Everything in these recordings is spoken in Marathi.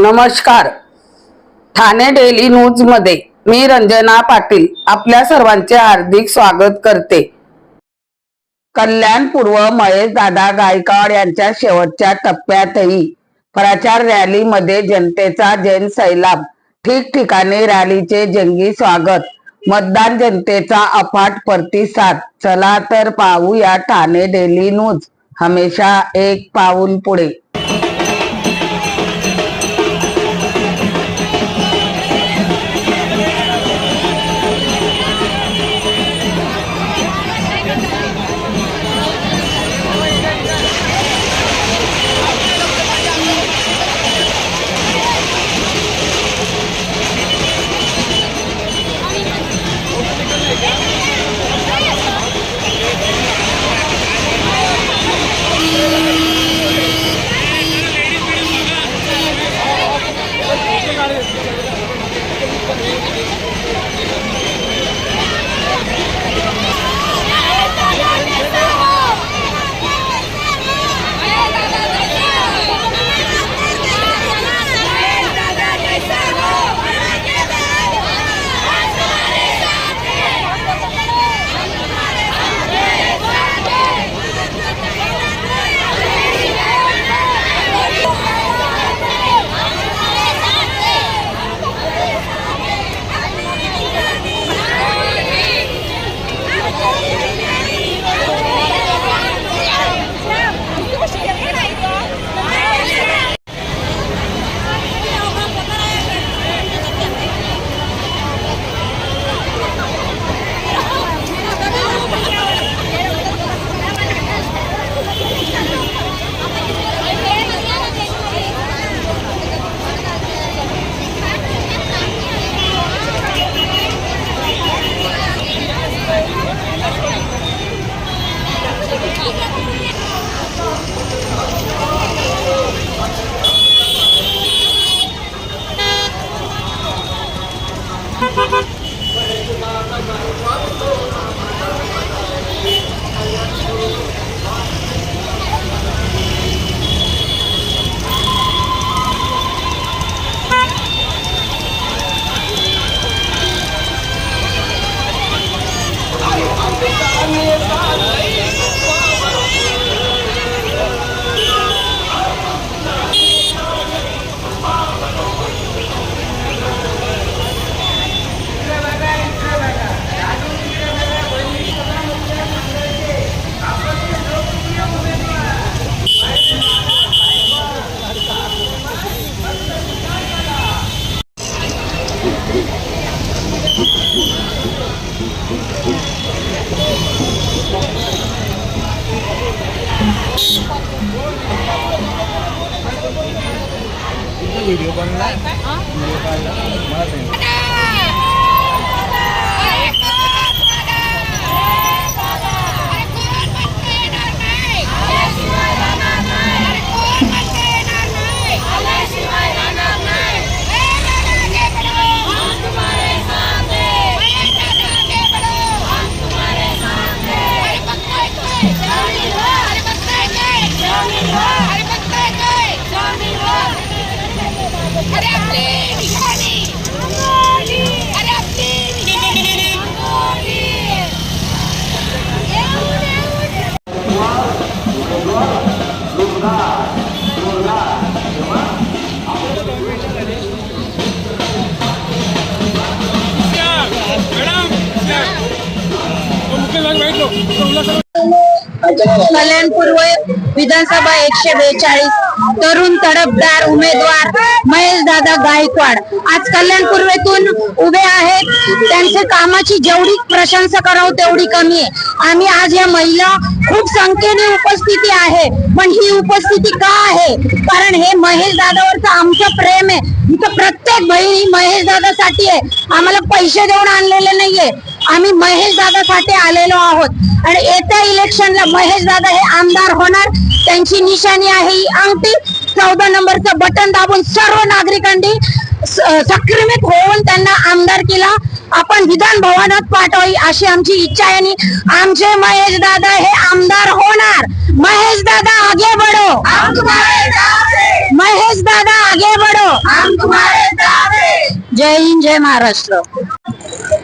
नमस्कार. ठाणे डेली न्यूजमध्ये मी रंजना पाटील आपल्या सर्वांचे हार्दिक स्वागत करते. कल्याण पूर्व महेश दादा गायकवाड यांच्या शेवटच्या टप्प्यातही प्रचार रॅलीमध्ये जनतेचा जैन सैलाब ठिकठिकाणी रॅलीचे जंगी स्वागत मतदान जनतेचा अफाट प्रतिसाद. चला तर पाहूया ठाणे डेली न्यूज. हमेशा एक पाऊल पुढे. व्हिडिओ बनला व्हिडिओ काढला मला Gracias. कल्याण पूर्व विधानसभा एकशे बेचाळीस. तरुण तडफदार उमेदवार महेश दादा गायकवाड. आज कल्याण पूर्वेतून उभे आहेत. त्यांचे कामाची जेवढी प्रशंसा करावं तेवढी कमी आहे. आम्ही आज या महिला खूप संख्येने उपस्थिती आहे. पण ही उपस्थिती का आहे? कारण हे महेश दादावरचं आमचं प्रेम आहे. इथं प्रत्येक बहीण ही महेश दादासाठी आहे. आम्हाला पैसे देऊन आणलेले नाहीये. आम्ही महेश दादासाठी आलेलो आहोत. आणि येत्या इलेक्शनला महेश दादा हे आमदार होणार. त्यांची निशाणी आहे ही अंगठी. चौदा नंबरचं बटन दाबून सर्व नागरिकांनी स- संक्रमित होऊन त्यांना आमदार केला. आपण विधान भवनात पाठवावी अशी आमची इच्छा आहे आणि आमचे महेश दादा हे आमदार होणार. महेश दादा आगे बढो. महेश दादा आगे बढ़ो. जय हिंद जय महाराष्ट्र.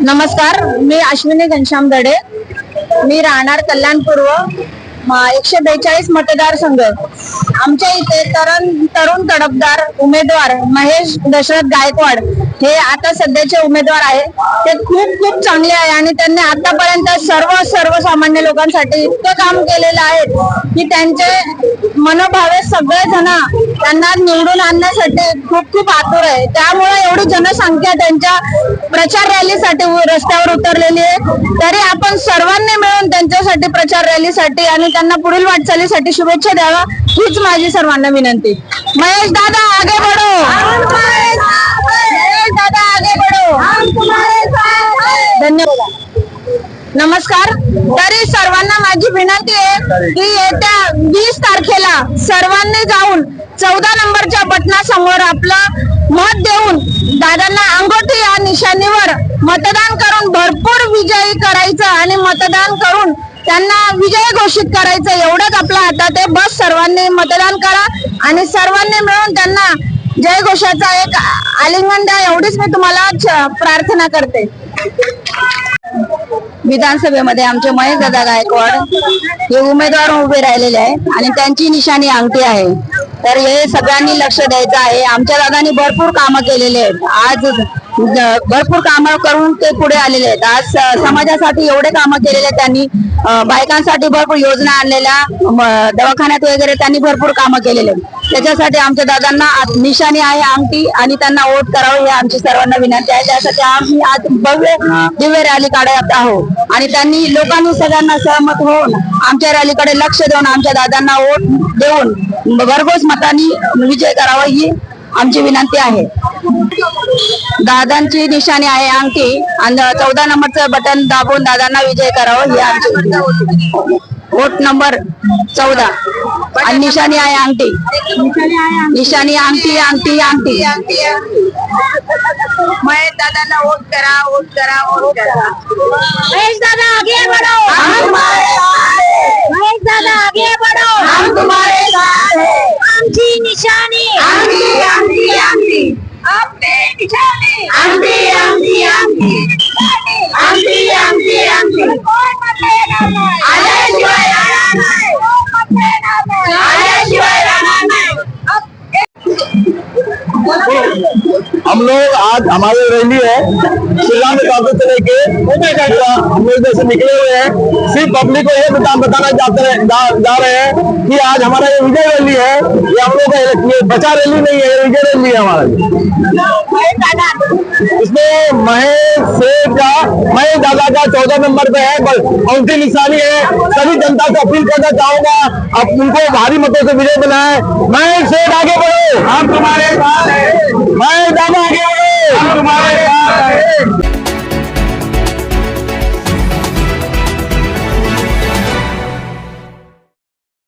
नमस्कार मी अश्विनी घनश्याम दडे. मी राहणार कल्याण पूर्व एकशे बेचाळीस मतदारसंघ. आमच्या इथे तरुण तरुण तडफदार उमेदवार महेश दशरथ गायकवाड हे आता सध्याचे उमेदवार आहे. ते खूप खूप चांगले आहे आणि त्यांनी आतापर्यंत सर्व सर्वसामान्य लोकांसाठी इतकं काम केलेलं आहे की त्यांचे मनोभावे सगळे जण त्यांना निवडून आणण्यासाठी खूप खूप आतुर आहे. त्यामुळे एवढी जनसंख्या त्यांच्या प्रचार रॅलीसाठी उ- रस्त्यावर उतरलेली आहे. तरी आपण सर्वांनी मिळून त्यांच्यासाठी प्रचार रॅलीसाठी आणि त्यांना पुढील वाटचालीसाठी शुभेच्छा द्यावा हीच माझी सर्वांना विनंती. महेश दादा आगे बढो. महेश दादा आगे बढो. धन्यवाद. नमस्कार. तरी सर्वांना माझी विनंती आहे की येत्या वीस तारखेला सर्वांनी जाऊन चौदा नंबरच्या बटनासमोर आपलं मत देऊन दादांना अंगोठी या निशाणीवर मतदान करून भरपूर विजयी करायचं आणि मतदान करून त्यांना विजय घोषित करायचं एवढंच आपल्या हातात आहे. बस सर्वांनी मतदान करा आणि सर्वांनी मिळून त्यांना जय घोषाचा एक आलिंगन द्या. एवढीच मी तुम्हाला प्रार्थना करते. विधानसभेमध्ये आमचे महेश दादा गायकवाड हे उमेदवार उभे राहिलेले आहे आणि त्यांची निशाणी अंगठी आहे. तर हे सगळ्यांनी लक्ष द्यायचं आहे. आमच्या दादांनी भरपूर कामं केलेले आहेत. आज भरपूर कामं करून ते पुढे आलेले आहेत. आज समाजासाठी एवढे कामं केलेले त्यांनी. बायकांसाठी भरपूर योजना आणलेल्या दवाखान्यात वगैरे त्यांनी भरपूर कामं केलेले आहेत. त्याच्यासाठी आमच्या दादांना निशाणी आहे अंगठी आणि त्यांना वोट करावं हे आमची सर्वांना विनंती आहे. त्यासाठी आम्ही आज भव्य दिव्य रॅली काढत आहोत. आणि त्यांनी लोकांनी सगळ्यांना सहमत होऊन आमच्या रॅलीकडे लक्ष देऊन आमच्या दादांना वोट देऊन भरघोस मतांनी विजय करावा ही आमची विनंती आहे. दादांची निशाणी आहे अंगठी. आणि चौदा नंबरचं बटन दाबून दादांना विजय करावं ही आमची. वोट नंबर चौदा. आणि निशाणी आहे अंगठी. निशाणी अंगठी अंगठी अंगठी. महेश दादांना वोट करा वोट करा वोट करा. महेश दादा आगे बढ़ो. हम तुम्हारे साथ महेश दादा आगे बढ़ो. हम तुम्हारे साथ हैं। आमची निशाणी आज हमारी रैली है। शिमला में से लेके पूरा हम लोग इधर से निकले हुए हैं। सिर्फ़ पब्लिक को ये बता बताना चाहते हैं जा, जा रहे हैं कि आज हमारा ये विजय रैली है ये हम लोग ये बचा रैली नहीं है ये विजय रैली है हमारा। इसमें महेश सेठ का महेश दादा का चौदह नंबर पे है उनकी निशानी है। सभी जनता को अपील करना चाहूँगा अब उनको भारी मतों से विजय बनाए महेश सेठ आगे बढ़ो। हम तुम्हारे साथ हैं। महेश दादा हमारे पास